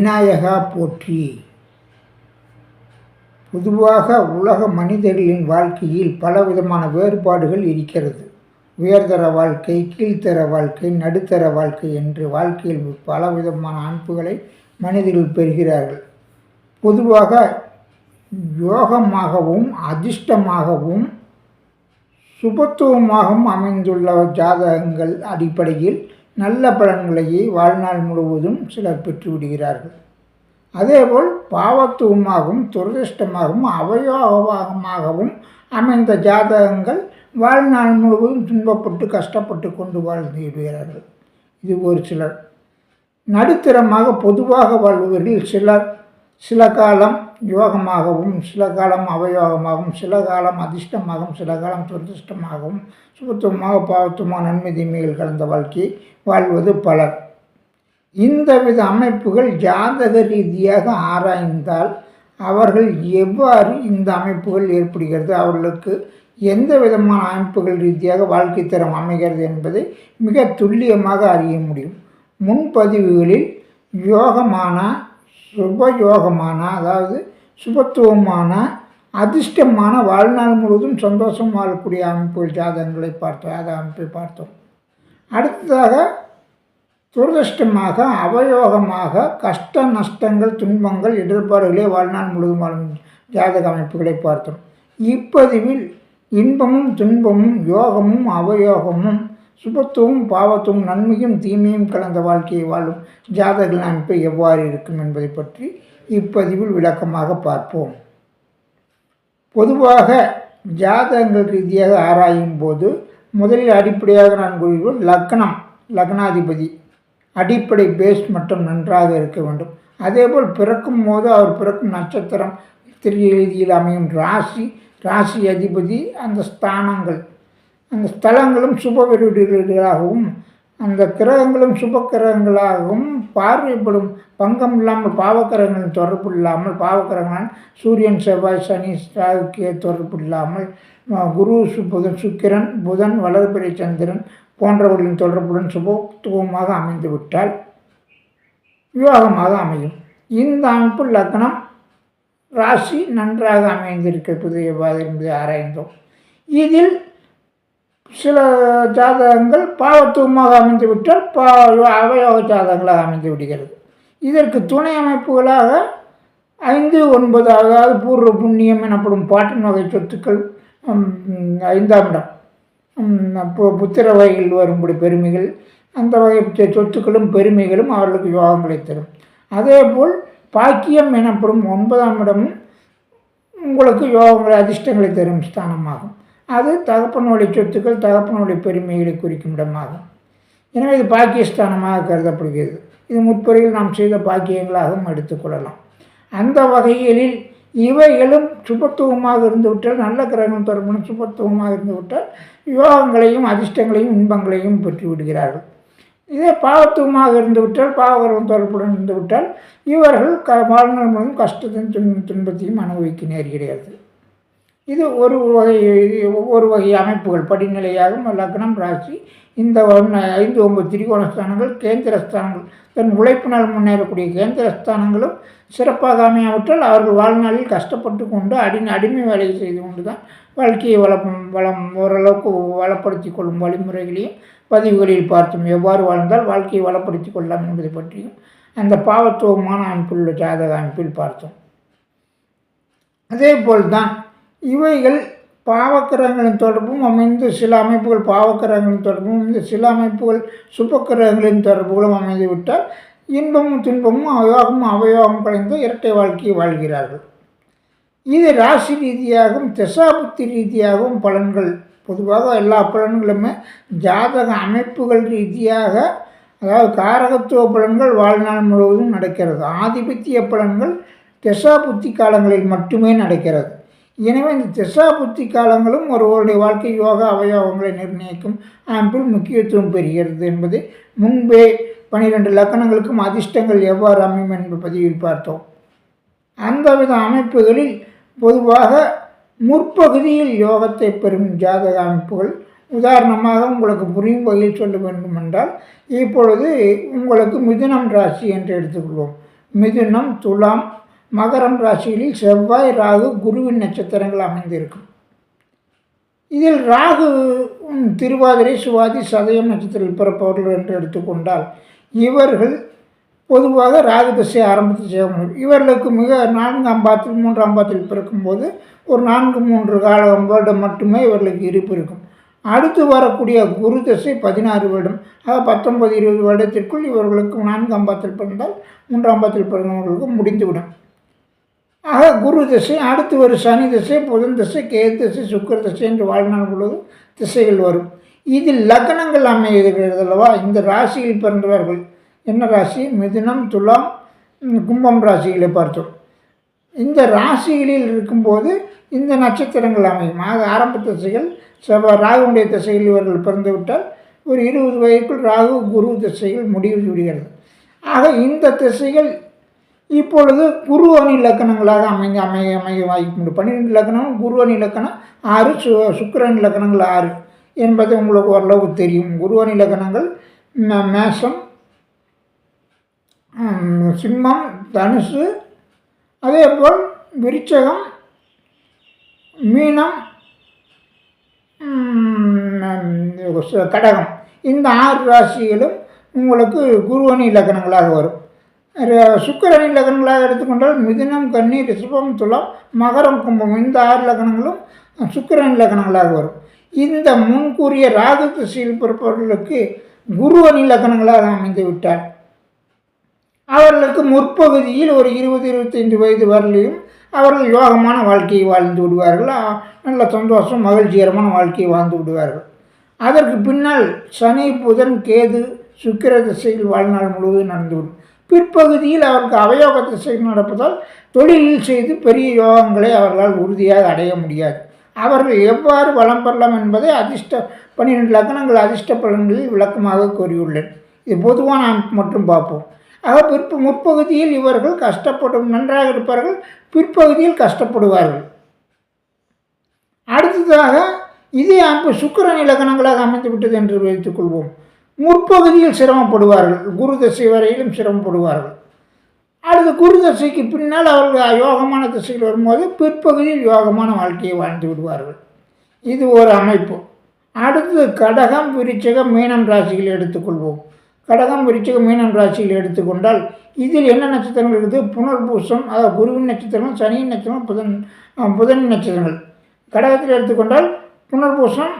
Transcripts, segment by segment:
விநாயகா போற்றி. பொதுவாக உலக மனிதர்களின் வாழ்க்கையில் பலவிதமான வேறுபாடுகள் இருக்கிறது. உயர்தர வாழ்க்கை கீழ்த்தர வாழ்க்கை நடுத்தர வாழ்க்கை என்று வாழ்க்கையில் பலவிதமான அன்புகளை மனிதர்கள் பெறுகிறார்கள். பொதுவாக யோகமாகவும் அதிர்ஷ்டமாகவும் சுபத்துவமாகவும் அமைந்துள்ள ஜாதகங்கள் அடிப்படையில் நல்ல பலன்களையே வாழ்நாள் முழுவதும் சிலர் பெற்றுவிடுகிறார்கள். அதேபோல் பாவத்துவமாகவும் துரதிருஷ்டமாகவும் அவயோகமாகவும் அமைந்த ஜாதகங்கள் வாழ்நாள் முழுவதும் துன்பப்பட்டு கஷ்டப்பட்டு கொண்டு வாழ்ந்து விடுகிறார்கள். இது ஒரு சிலர். நடுத்தரமாக பொதுவாக வாழ்பவர்கள் சிலர். சில காலம் யோகமாகவும் சில காலம் அவயோகமாகவும் சில காலம் அதிர்ஷ்டமாகவும் சில காலம் துரதிர்ஷ்டமாகவும் சுபத்துவமாக பாவத்துவமாக நன்மை தீமைகள் கலந்த வாழ்க்கை வாழ்வது பலர். இந்த வித அமைப்புகள் ஜாதக ரீதியாக ஆராய்ந்தால் அவர்கள் எவ்வாறு இந்த அமைப்புகள் ஏற்படுகிறது அவர்களுக்கு எந்த விதமான அமைப்புகள் ரீதியாக வாழ்க்கை தரம் அமைகிறது என்பதை மிக துல்லியமாக அறிய முடியும். முன்பதிவுகளில் யோகமான சுபயோகமான அதாவது சுபத்துவமான அதிர்ஷ்டமான வாழ்நாள் முழுவதும் சந்தோஷம் வாழக்கூடிய அமைப்புகள் ஜாதகங்களை பார்த்தோம் அதை அமைப்பை பார்த்தோம். அடுத்ததாக துரதிருஷ்டமாக அவயோகமாக கஷ்ட நஷ்டங்கள் துன்பங்கள் இடர்பாடுகளே வாழ்நாள் முழுவதும் வாழும் ஜாதக அமைப்புகளை பார்த்தோம். இப்பதிவில் இன்பமும் துன்பமும் யோகமும் அவயோகமும் சுபத்துவம் பாவத்துவம் நன்மையும் தீமையும் கலந்த வாழ்க்கையை வாழும் ஜாதகர்கள் அமைப்பு எவ்வாறு இருக்கும் என்பதை பற்றி இப்பதிவில் விளக்கமாக பார்ப்போம். பொதுவாக ஜாதகங்கள் ரீதியாக ஆராயும் போது முதலில் அடிப்படையாக நான் கூறுவோம் லக்னம் லக்னாதிபதி. அடிப்படை பேஸ் மட்டும் நன்றாக இருக்க வேண்டும். அதேபோல் பிறக்கும் போது அவர் பிறக்கும் நட்சத்திரம் ரீதியில் அமையும் ராசி ராசி அதிபதி அந்த ஸ்தானங்கள் அந்த ஸ்தலங்களும் சுப வீடுகளாகவும் அந்த கிரகங்களும் சுப கிரகங்களாகவும் பார்வைப்படும் பங்கம் இல்லாமல் பாவக்கிரகங்களின் தொடர்பு இல்லாமல் பாவக்கிரகங்களால் சூரியன் செவ்வாய் சனி ராகுக்கிய தொடர்பு இல்லாமல் குரு புதன் சுக்கிரன் புதன் வளர்பிறை சந்திரன் போன்றவர்களின் தொடர்புடன் சுபத்துவமாக அமைந்துவிட்டால் விவாகமாக அமையும். இந்த அமைப்பு லக்னம் ராசி நன்றாக அமைந்திருக்கிறது எவ்வாறு என்பதை ஆராய்ந்தோம். இதில் சில ஜாதகங்கள் பாவத்துவமாக அமைந்து விட்டால் பா அவயோக ஜாதகங்களாக அமைந்து விடுகிறது இதற்கு துணை அமைப்புகளாக ஐந்து ஒன்பது அதாவது பூர்வ புண்ணியம் எனப்படும் பாட்டின் வகை சொத்துக்கள் ஐந்தாம் இடம். புத்திர வகையில் வரும்படி பெருமைகள் அந்த வகை சொத்துக்களும் பெருமைகளும் அவர்களுக்கு யோகங்களை தரும். அதேபோல் பாக்கியம் எனப்படும் ஒன்பதாம் இடமும் உங்களுக்கு யோகங்களை அதிர்ஷ்டங்களை தரும் ஸ்தானமாகும். அது தகப்பனுடைய சொத்துக்கள் தகப்பனுடைய பெருமைகளை குறிக்கும் இடமாகும். எனவே இது பாக்கியஸ்தானமாக கருதப்படுகிறது. இது முற்பொறையில் நாம் செய்த பாக்கியங்களாகவும் எடுத்துக்கொள்ளலாம் அந்த வகைகளில் இவைகளும் சுபத்துவமாக இருந்துவிட்டால் நல்ல கிரகம் தொடர்புடன் சுபத்துவமாக இருந்துவிட்டால் யோகங்களையும் அதிர்ஷ்டங்களையும் இன்பங்களையும் பெற்று விடுகிறார்கள் இதே பாவத்துவமாக இருந்துவிட்டால் பாவகரம் தொடர்புடன் இருந்துவிட்டால் இவர்கள் க வாழ்நாள் முழுவதும் கஷ்டத்தையும் துன் துன்பத்தையும் அனுபவிக்க நேர்கிறது இது ஒரு வகை ஒவ்வொரு வகை அமைப்புகள். படிநிலையாகவும் லக்னம் ராசி இந்த ஐந்து ஒன்பது திரிகோண ஸ்தானங்கள் கேந்திர ஸ்தானங்கள். தன் உழைப்பினால் முன்னேறக்கூடிய கேந்திர ஸ்தானங்களும் சிறப்பாக அமையாவிட்டால் அவர்கள் வாழ்நாளில் கஷ்டப்பட்டு கொண்டு அடி அடிமை வேலையை செய்து கொண்டு தான் வாழ்க்கையை வளம் வளம் ஓரளவுக்கு வளப்படுத்தி கொள்ளும் வழிமுறைகளையும் பதிவுகளில் பார்த்தோம். எவ்வாறு வாழ்ந்தால் வாழ்க்கையை வளப்படுத்தி கொள்ளலாம் என்பதை பற்றியும் அந்த பாவத்துவமான அமைப்பில் ஜாதக அமைப்பில் பார்த்தோம். அதே போல் தான் இவைகள் பாவக்கிரகங்களின் தொடர்பும் அமைந்து சில அமைப்புகள் பாவக்கிரகங்களின் தொடர்பும் அமைந்து சில அமைப்புகள் சுபக்கிரகங்களின் தொடர்புகளும் அமைந்துவிட்டால் இன்பமும் துன்பமும் அயோகமும் அவயோகம் கலைந்து இரட்டை வாழ்க்கையை வாழ்கிறார்கள். இது ராசி ரீதியாகவும் திசாபுத்தி ரீதியாகவும் பலன்கள். பொதுவாக எல்லா பலன்களுமே ஜாதக அமைப்புகள் ரீதியாக அதாவது காரகத்துவ பலன்கள் வாழ்நாள் முழுவதும் நடக்கிறது. ஆதிபத்திய பலன்கள் திசாபுத்தி காலங்களில் மட்டுமே நடக்கிறது. எனவே இந்த திசா புத்தி காலங்களும் ஒருவருடைய வாழ்க்கை யோகா அவயோகங்களை நிர்ணயிக்கும் அமைப்பில் முக்கியத்துவம் பெறுகிறது என்பது முன்பே பனிரெண்டு லக்கணங்களுக்கும் அதிர்ஷ்டங்கள் எவ்வாறு அமையும் என்பது பதிவில் பார்த்தோம். அந்தவித அமைப்புகளில் பொதுவாக முற்பகுதியில் யோகத்தை பெறும் ஜாதக அமைப்புகள். உதாரணமாக உங்களுக்கு புரியும் வகையில் சொல்ல வேண்டும் என்றால் இப்பொழுது உங்களுக்கு மிதுனம் ராசி என்று எடுத்துக்கொள்வோம். மிதுனம் துலாம் மகரம் ராசிகளில் செவ்வாய் ராகு குருவின் நட்சத்திரங்கள் அமைந்திருக்கும். இதில் ராகு திருவாதிரை சுவாதி சதயம் நட்சத்திரத்தில் பிறப்பவர்கள் என்று எடுத்துக்கொண்டால் இவர்கள் பொதுவாக ராகு திசை ஆரம்பத்தில் செய்ய முடியும். இவர்களுக்கு மிக நான்காம் பாத்தில் மூன்றாம் பாத்தில் பிறக்கும்போது ஒரு நான்கு மூன்று கால வருடம் மட்டுமே இவர்களுக்கு இருப்பு இருக்கும். அடுத்து வரக்கூடிய குரு திசை பதினாறு வருடம் அதாவது பத்தொன்பது இருபது வருடத்திற்குள் இவர்களுக்கு நான்காம் பாத்தில் பிறந்தால் மூன்றாம் பாத்தில் பிறந்தவர்களுக்கு முடிந்துவிடும். ஆக குரு திசை அடுத்து ஒரு சனி திசை புதன் திசை கேது திசை சுக்கர திசை என்று வாழ்நாள் பொழுது திசைகள் வரும். இதில் லக்னங்கள் அமைகிறது அல்லவா? இந்த ராசியில் பிறந்தவர்கள். என்ன ராசி? மிதுனம் துலாம் கும்பம் ராசிகளை பார்த்தோம். இந்த ராசிகளில் இருக்கும்போது இந்த நட்சத்திரங்கள் அமையும். ஆக ஆரம்ப திசைகள் செவ்வாய் ராகுடைய திசையில் இவர்கள் பிறந்துவிட்டால் ஒரு இருபது வயதுக்குள் ராகு குரு திசைகள் முடிவு விடுகிறது. ஆக இந்த திசைகள் இப்பொழுது குரு அணி இலக்கணங்களாக அமைங்க அமைய அமைய வாய்ப்பு பன்னிரெண்டு இலக்கணம் குரு அணி இலக்கணம் ஆறு சு சுக்கரன் இலக்கணங்கள் ஆறு என்பது உங்களுக்கு ஓரளவு தெரியும். குரு அணி இலக்கணங்கள் மேஷம் சிம்மம் தனுசு அதேபோல் விருச்சகம் மீனம் கடகம். இந்த ஆறு ராசிகளும் உங்களுக்கு குருவணி இலக்கணங்களாக வரும். சுக்கரனின் சுக்கிரணி எடுத்துக்கொண்டால் மிதினம் கன்னி ரிஷபம் துலாம் மகரம் கும்பம். இந்த ஆறு லக்னங்களும் சுக்கரன் லக்னங்களாக வரும். இந்த முன்கூறிய ராகு திசையில் பிறப்பவர்களுக்கு குருவணி இலக்கணங்களாக அமைந்து விட்டார். அவர்களுக்கு முற்பகுதியில் ஒரு இருபது இருபத்தைந்து வயது வரலையும் அவர்கள் யோகமான வாழ்க்கையை வாழ்ந்து விடுவார்கள். நல்ல சந்தோஷம் மகிழ்ச்சிகரமான வாழ்க்கையை வாழ்ந்து விடுவார்கள். அதற்கு பின்னால் சனி புதன் கேது சுக்கிர திசையில் வாழ்நாள் முழுவதும் நடந்துவிடும் பிற்பகுதியில் அவருக்கு அவயோக திசை நடப்பதால் தொழிலில் செய்து பெரிய யோகங்களை அவர்களால் உறுதியாக அடைய முடியாது. அவர்கள் எவ்வாறு வளம் பெறலாம் என்பதை அதிர்ஷ்ட பன்னிரெண்டு லக்னங்கள் அதிர்ஷ்ட பலன்களில் விளக்கமாக கூறியுள்ளேன். இது பொதுவாக அமைப்பு மட்டும் பார்ப்போம். ஆக பிற்ப முற்பகுதியில் இவர்கள் கஷ்டப்படும் நன்றாக இருப்பார்கள் பிற்பகுதியில் கஷ்டப்படுவார்கள். அடுத்ததாக இதே அமைப்பு சுக்கரன் இலக்கணங்களாக அமைந்துவிட்டது என்று வைத்துக்கொள்வோம். முற்பகுதியில் சிரமப்படுவார்கள். குரு தசை வரையிலும் சிரமப்படுவார்கள். அடுத்து குரு தசைக்கு பின்னால் அவர்கள் யோகமான திசையில் வரும்போது பிற்பகுதியில் யோகமான வாழ்க்கையை வாழ்ந்து விடுவார்கள். இது ஒரு அமைப்பு. அடுத்து கடகம் விருச்சகம் மீனம் ராசிகள் எடுத்துக்கொள்வோம். கடகம் விருச்சகம் மீனம் ராசியில் எடுத்துக்கொண்டால் இதில் என்ன நட்சத்திரங்கள் இருக்குது? புனர்பூசம் அதாவது குருவின் நட்சத்திரம் சனியின் நட்சத்திரம் புதன் புதன் நட்சத்திரங்கள். கடகத்தில் எடுத்துக்கொண்டால் புனர்பூசம்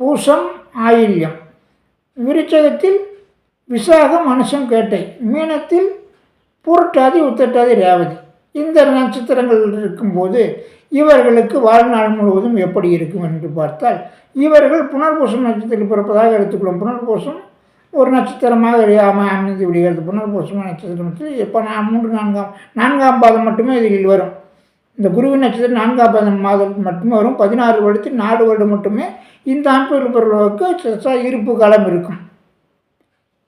பூசம் ஆயில்யம். விருச்சகத்தில் விசாகம் மனுஷம் கேட்டை மீனத்தில் பூரட்டாதி உத்தட்டாதி ரேவதி. இந்த நட்சத்திரங்கள் இருக்கும்போது இவர்களுக்கு வாழ்நாள் முழுவதும் எப்படி இருக்கும் என்று பார்த்தால் இவர்கள் புனர்பூசம் நட்சத்திரத்தில் பிறப்பதாக எடுத்துக்கொள்ளும். புனர்பூசம் ஒரு நட்சத்திரமாக அமைந்து விடுகிறது. புனர்பூசம் நட்சத்திரத்தில் இப்போ நான் மூன்று நான்காம் நான்காம் பாதம் மட்டுமே இதில் வரும். இந்த குருவின் நட்சத்திரம் நான்காம் மாதம் மட்டுமே வரும். பதினாறு வருடத்தில் நாலு வருடம் மட்டுமே இந்த அமைப்பில் பிறகு இருப்பு காலம் இருக்கும்.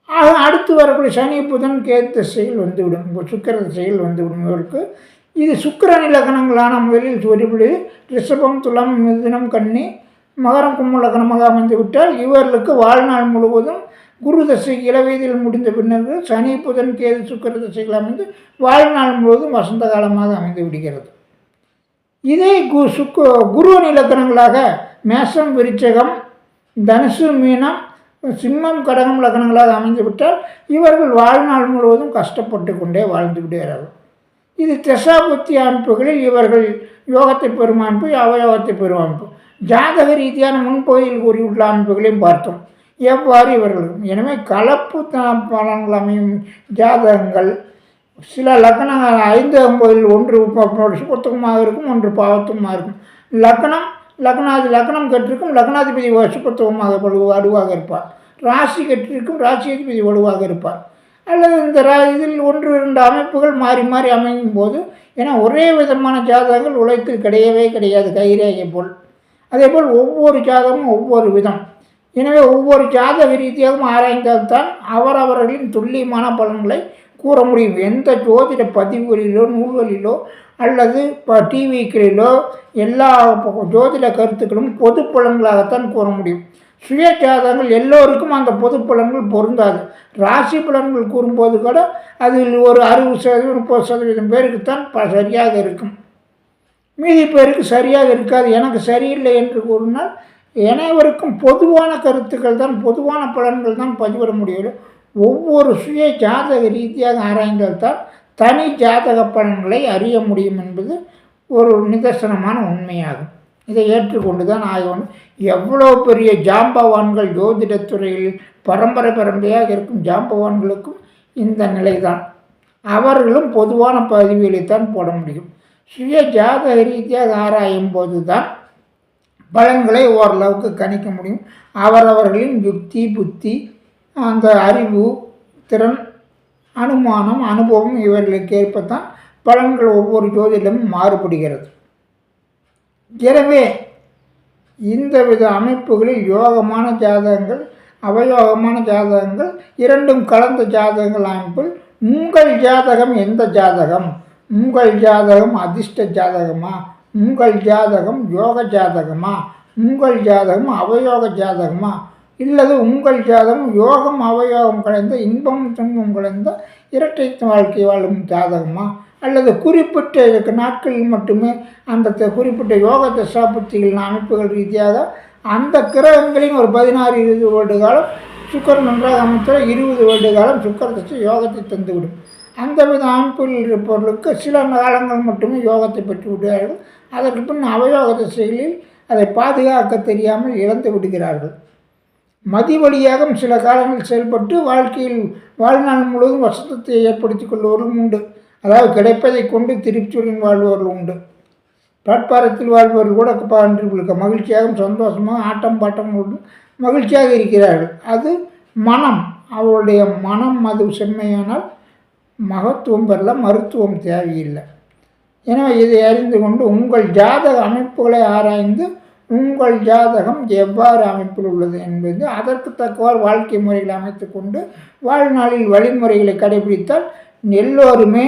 ஆக அடுத்து வரக்கூடிய சனி புதன் கேது திசையில் வந்துவிடும். சுக்கர சுக்கிர திசையில் வந்துவிடும் இவருக்கு இது சுக்கிரன் இலக்கணங்களான முதலில் ஒருபடி ரிஷபம் துலம் மிதுனம் கன்னி மகரம் கும்பலக்கணமாக அமைந்து விட்டால் இவர்களுக்கு வாழ்நாள் முழுவதும் குரு தசை இளவயதில் முடிந்த பின்னர் சனி புதன் கேது சுக்கிர தசைகள் அமைந்து வாழ்நாள் முழுவதும் வசந்த காலமாக அமைந்து விடுகிறது. இதே கு சுக்கு குரு இலக்கணங்களாக மேஷம் விருச்சகம் தனுசு மீனம் சிம்மம் கடகம் லக்னங்களாக அமைந்துவிட்டால் இவர்கள் வாழ்நாள் முழுவதும் கஷ்டப்பட்டு கொண்டே வாழ்ந்து விடுகிறார்கள். இது தசாபுத்தி அமைப்புகளில் இவர்கள் யோகத்தை பெறும் அமைப்பு அவயோகத்தை பெறும் அமைப்பு. ஜாதக ரீதியான முன்பகுதியில் கூறியுள்ள அமைப்புகளையும் பார்த்தோம். எவ்வாறு இவர்கள் எனவே கலப்பு பலன்கள் அமையும் ஜாதகங்கள் சில லக்கணங்கள் ஐந்து ஒன்பதில் ஒன்று சுபத்துவமாக இருக்கும் ஒன்று பாவத்துவமாக இருக்கும். லக்னம் லக்னாதி லக்னம் கற்றிருக்கும் லக்னாதிபதி சுபத்துவமாக வலு வலுவாக இருப்பார். ராசி கற்றிருக்கும் ராசியாதிபதி வலுவாக இருப்பார். அல்லது இந்த ரா இதில் ஒன்று இரண்டு அமைப்புகள் மாறி மாறி அமையும் போது ஏன்னா ஒரே விதமான ஜாதகங்கள் உலகத்தில் கிடையவே கிடையாது கைரேகை போல். அதே போல் ஒவ்வொரு ஜாதகமும் ஒவ்வொரு விதம். எனவே ஒவ்வொரு ஜாதக ரீதியாகவும் ஆராய்ந்தால்தான் அவரவர்களின் துல்லியமான பலன்களை கூற முடியும். எந்த ஜோதிட பதிவுகளிலோ நூல்களிலோ அல்லது இப்போ டிவிக்களிலோ எல்லா ஜோதிட கருத்துக்களும் பொது பலன்களாகத்தான் கூற முடியும். சுய ஜாதகங்கள் எல்லோருக்கும் அந்த பொது பலன்கள் பொருந்தாது. ராசி பலன்கள் கூறும்போது கூட அதில் ஒரு அறுபது சதவீதம் முப்பது சதவீதம் பேருக்குத்தான் தான் சரியாக இருக்கும். மீதி பேருக்கு சரியாக இருக்காது. எனக்கு சரியில்லை என்று கூறினால் அனைவருக்கும் பொதுவான கருத்துக்கள் தான் பொதுவான பலன்கள் தான் பதிவிட முடியும். ஒவ்வொரு சுய ஜாதக ரீதியாக ஆராய்ந்தால் தான் தனி ஜாதக பலன்களை அறிய முடியும் என்பது ஒரு நிதர்சனமான உண்மையாகும். இதை ஏற்றுக்கொண்டு தான் ஆகணும். எவ்வளோ பெரிய ஜாம்பவான்கள் ஜோதிடத்துறையில் பரம்பரை பரம்பரையாக இருக்கும் ஜாம்பவான்களுக்கும் இந்த நிலைதான். அவர்களும் பொதுவான பதிவுகளைத்தான் போட முடியும். சுய ஜாதக ரீதியாக ஆராயும் போது தான் பலன்களை ஓரளவுக்கு கணிக்க முடியும். அவரவர்களின் யுக்தி புத்தி அந்த அறிவு திறன் அனுமானம் அனுபவம் இவர்களுக்கு ஏற்பத்தான் பலன்கள் ஒவ்வொரு ஜோதிடமும் மாறுபடுகிறது. எனவே இந்த வித அமைப்புகளில் யோகமான ஜாதகங்கள் அவயோகமான ஜாதகங்கள் இரண்டும் கலந்த ஜாதகங்கள் அமைப்பில் உங்கள் ஜாதகம் எந்த ஜாதகம்? உங்கள் ஜாதகம் அதிர்ஷ்ட ஜாதகமா? உங்கள் ஜாதகம் யோக ஜாதகமா? உங்கள் ஜாதகம் அவயோக ஜாதகமா? இல்லது உங்கள் ஜாதகம் யோகம் அவயோகம் கலந்த இன்பம் துன்பம் கலந்த இரட்டை வாழ்க்கை வாழும் ஜாதகமா? அல்லது குறிப்பிட்ட நாட்களில் மட்டுமே அந்த குறிப்பிட்ட யோக தசாபுத்திகளின் அமைப்புகள் ரீதியாக அந்த கிரகங்களின் ஒரு பதினாறு இருபது வருட காலம் சுக்கர் நன்றாக அமைத்தால் இருபது வருட காலம் சுக்கர் தசை யோகத்தை தந்துவிடும். அந்த வித அமைப்பில் இருப்பவர்களுக்கு சில காலங்கள் மட்டுமே யோகத்தை பெற்று விடுவார்கள் அதற்கு பின் அவயோக திசைகளில் அதை பாதுகாக்க தெரியாமல் இழந்து விடுகிறார்கள். மதி வழியாகவும் சில காலங்கள் செயல்பட்டு வாழ்க்கையில் வாழ்நாள் முழுவதும் வசந்தத்தை ஏற்படுத்திக் கொள்பவர்களும் உண்டு. அதாவது கிடைப்பதை கொண்டு திருப்தியுடன் வாழ்பவர்கள் உண்டு. பிளாட்பாரத்தில் வாழ்பவர்கள் கூட பாண்டிருக்க மகிழ்ச்சியாகவும் சந்தோஷமாக ஆட்டம் பாட்டம் மகிழ்ச்சியாக இருக்கிறார்கள். அது மனம். அவருடைய மனம் அது செம்மையானால் மகத்துவம் பெறல மருத்துவம் தேவையில்லை. எனவே இதை அறிந்து கொண்டு உங்கள் ஜாதக அமைப்புகளை ஆராய்ந்து உங்கள் ஜாதகம் எவ்வாறு அமைப்பில் உள்ளது என்பது அதற்கு தக்கவாறு வாழ்க்கை முறைகளை அமைத்து கொண்டு வாழ்நாளில் வழிமுறைகளை கடைபிடித்தால் எல்லோருமே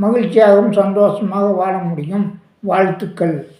மகிழ்ச்சியாகவும் சந்தோஷமாக வாழ முடியும். வாழ்த்துக்கள்.